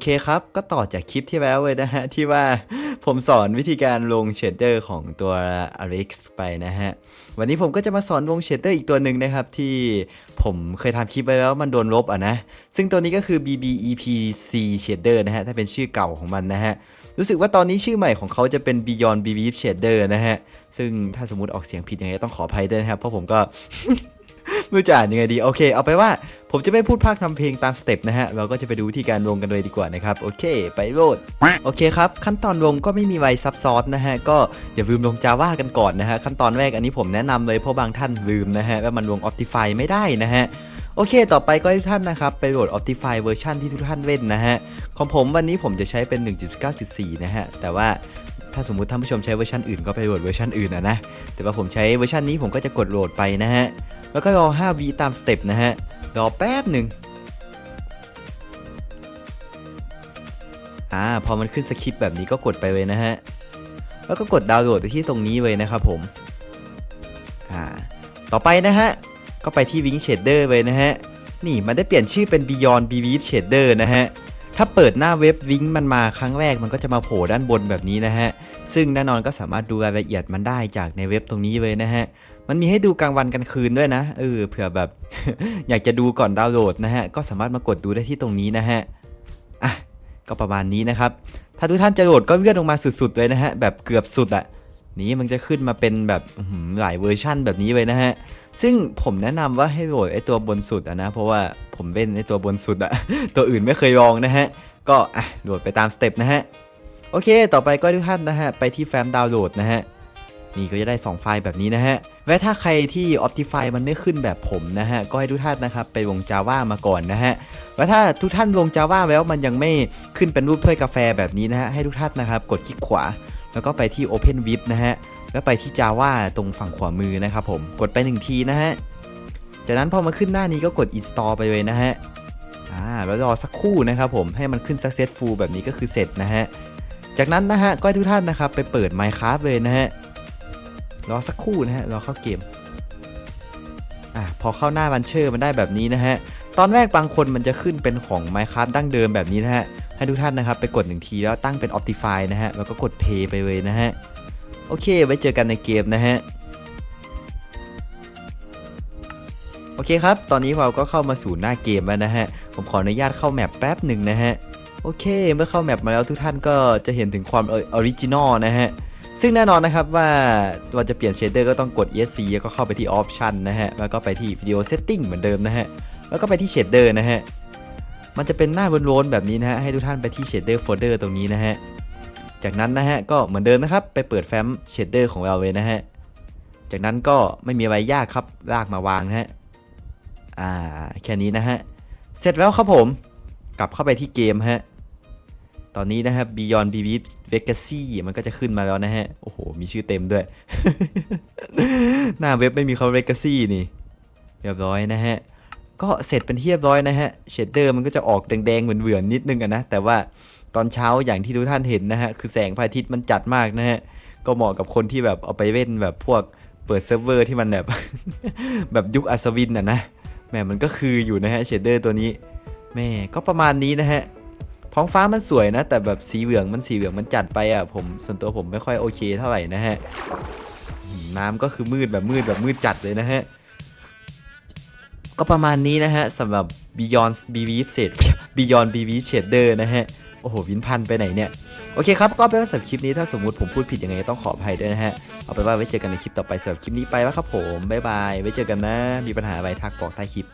เคครับ ก็ต่อจากคลิปที่แล้วเลยนะฮะ ที่ว่าผมสอนวิธีการลงเชดเดอร์ของตัว Alex ไปนะฮะ วันนี้ผมก็จะมาสอนลงเชดเดอร์อีกตัวหนึ่งนะครับ ที่ผมเคยทำคลิปไปแล้วมันโดนลบอะนะ ซึ่งตัวนี้ก็คือ BBEPC Shader นะฮะ ถ้าเป็นชื่อเก่าของมันนะฮะ รู้สึกว่าตอนนี้ชื่อใหม่ของเขาจะเป็น Beyond BBEP Shader นะฮะ ซึ่งถ้าสมมติออกเสียงผิดยังไงต้องขออภัยด้วยนะครับ เพราะผมก็ ไม่รู้จะอ่านยังไงดีโอเค เอาไปว่าผมจะไม่พูดภาคทำเพลงตามสเต็ปนะฮะ เราก็จะไปดูวิธีการลงกันเลยดีกว่านะครับ โอเค ไปโหลด โอเคครับ ขั้นตอนลงก็ไม่มีไวซับซ้อนนะฮะ ก็อย่าลืมลง Java กันก่อนนะฮะ ขั้นตอนแรกอันนี้ผมแนะนำเลยเพราะบางท่านลืมนะฮะว่ามันลง Optify ไม่ได้นะฮะโอเค ต่อไปก็ให้ทุกท่านนะครับ ไปโหลด Optify เวอร์ชันที่ทุกท่านเล่นนะฮะ ของผมวันนี้ผมจะใช้เป็น 1.9.4 นะฮะ แต่ว่าถ้าสมมุติท่านผู้ชมใช้เวอร์ชันอื่นก็ไปโหลดเวอร์ชันอื่นนะนะ แต่ว่าผมใช้เวอร์ชันนี้ผมก็จะกดโหลดไปนะฮะ แล้วก็รอ5วิตามสเต็ปนะฮะ รอแป๊บหนึ่งอ่าพอมันขึ้นสคริปต์แบบนี้ก็กดไปเลยนะฮะ แล้วก็กดดาวน์โหลดที่ตรงนี้เลยนะครับผมอ่าต่อไปนะฮะ ก็ไปที่ Wing Shader เลยนะฮะ นี่มันได้เปลี่ยนชื่อเป็น Beyond b b Shader นะฮะถ้าเปิดหน้าเว็บ Wing มันมาครั้งแรกมันก็จะมาโผล่ด้านบนแบบนี้นะฮะ ซึ่งแน่นอนก็สามารถดูรายละเอียดมันได้จากในเว็บตรงนี้เลยนะฮะ มันมีให้ดูกลางวันกลางคืนด้วยนะเออเผื่อแบบ อยากจะดูก่อนดาวน์โหลดนะฮะ ก็สามารถมากดดูได้ที่ตรงนี้นะฮะอะก็ประมาณนี้นะครับ ถ้าทุกท่านจะโหลดก็เลื่อนลงมาสุดๆเลยนะฮะ แบบเกือบสุดอะ่ะนี้มันจะขึ้นมาเป็นแบบหลายเวอร์ชั่นแบบนี้เลยนะฮะ ซึ่งผมแนะนำว่าให้โหลดไอตัวบนสุดอะนะ เพราะว่าผมเล่นไอตัวบนสุดอะตัวอื่นไม่เคยลองนะฮะ ก็อะโหลดไปตามสเต็ปนะฮะ โอเค ต่อไปก็ทุกท่านนะฮะ ไปที่แฟ้มดาวน์โหลดนะฮะ นี่ก็จะได้ 2 ไฟล์แบบนี้นะฮะและถ้าใครที่ Optify มันไม่ขึ้นแบบผมนะฮะ ก็ให้ทุกท่านนะครับไปลง Java มาก่อนนะฮะและถ้าทุกท่านลง Java แล้วมันยังไม่ขึ้นเป็นรูปถ้วยกาแฟแบบนี้นะฮะ ให้ทุกท่านนะครับกดคลิกขวา แล้วก็ไปที่ Open w i p นะฮะ แล้วไปที่ Java ตรงฝั่งขวามือนะครับผม กดไป 1 ทีนะฮะ จากนั้นพอมาขึ้นหน้านี้ก็กด install ไปเลยนะฮะ อ่า แล้วรอสักครู่นะครับผม ให้มันขึ้น successful แบบนี้ก็คือเสร็จนะฮะ จากนั้นนะฮะ ก็ให้ทุกท่านนะครับไปเปิด Minecraft เลยนะฮะ รอสักครู่นะฮะรอเข้าเกมอะพอเข้าหน้าบันเชอร์มันได้แบบนี้นะฮะตอนแรกบางคนมันจะขึ้นเป็นของ Minecraft ดั้งเดิมแบบนี้นะฮะให้ทุกท่านนะครับไปกดหนึ่งทีแล้วตั้งเป็น Optify นะฮะแล้วก็กด Play ไปเลยนะฮะโอเคไว้เจอกันในเกมนะฮะโอเคครับ ตอนนี้เราก็เข้ามาสู่หน้าเกมแล้วนะฮะ ผมขออนุญาตเข้าแมปแป๊บหนึ่งนะฮะ โอเค เมื่อเข้าแมปมาแล้วทุกท่านก็จะเห็นถึงความออริจินอลนะฮะ ซึ่งแน่นอนนะครับว่าเราจะเปลี่ยนเชดเดอร์ก็ต้องกด ESC แล้วก็เข้าไปที่ Option นะฮะ แล้วก็ไปที่ Video Setting เหมือนเดิมนะฮะ แล้วก็ไปที่เชดเดอร์นะฮะ มันจะเป็นหน้าวนๆแบบนี้นะฮะ ให้ทุกท่านไปที่ Shader Folder ตรงนี้นะฮะ จากนั้นนะฮะก็เหมือนเดิมนะครับไปเปิดแฟ้ม Shader ของเราเลยนะฮะ จากนั้นก็ไม่มีอะไรยากครับลากมาวางนะฮะ อ่าแค่นี้นะฮะ เสร็จแล้วครับผม กลับเข้าไปที่เกมฮะ ตอนนี้นะครับ Beyond b b Legacy มันก็จะขึ้นมาแล้วนะฮะ โอ้โห มีชื่อเต็มด้วย หน้าเว็บไม่มีคำ Legacy นี่ เรียบร้อยนะฮะ ก็เสร็จเป็นที่เรียบร้อยนะฮะ เชดเดอร์มันก็จะออกแดงๆเหมือนๆนิดนึงอะนะ แต่ว่าตอนเช้าอย่างที่ทุกท่านเห็นนะฮะ คือแสงพระอาทิตย์มันจัดมากนะฮะ ก็เหมาะกับคนที่แบบเอาไปเล่นแบบพวกเปิดเซิร์ฟเวอร์ที่มันแบบ แบบยุคอัศวินอะนะแหมมันก็คืออยู่นะฮะเชดเดอร์ตัวนี้แม่ก็ประมาณนี้นะฮะ ท้องฟ้ามันสวยนะ แต่แบบสีเหลืองมันสีเหลืองมันจัดไปอะผมส่วนตัวผมไม่ค่อยโอเคเท่าไหร่นะฮะน้ำก็คือมืดแบบมืดแบบมืดจัดเลยนะฮะ ก็ประมาณนี้นะฮะสำหรับ Beyond b v s e t Beyond b v Shader นะฮะ โอ้โห วินพันไปไหนเนี่ย โอเคครับ ก็เป็นว่าสำหรับคลิปนี้ถ้าสมมติผมพูดผิดยังไงต้องขออภัยด้วยนะฮะ เอาไปนว่าไว้เจอกันในคลิปต่อไปสำหรับคลิปนี้ไปแล้วครับผม บ๊ายบาย ไว้เจอกันนะ มีปัญหาอะไรทักบอกใต้คลิป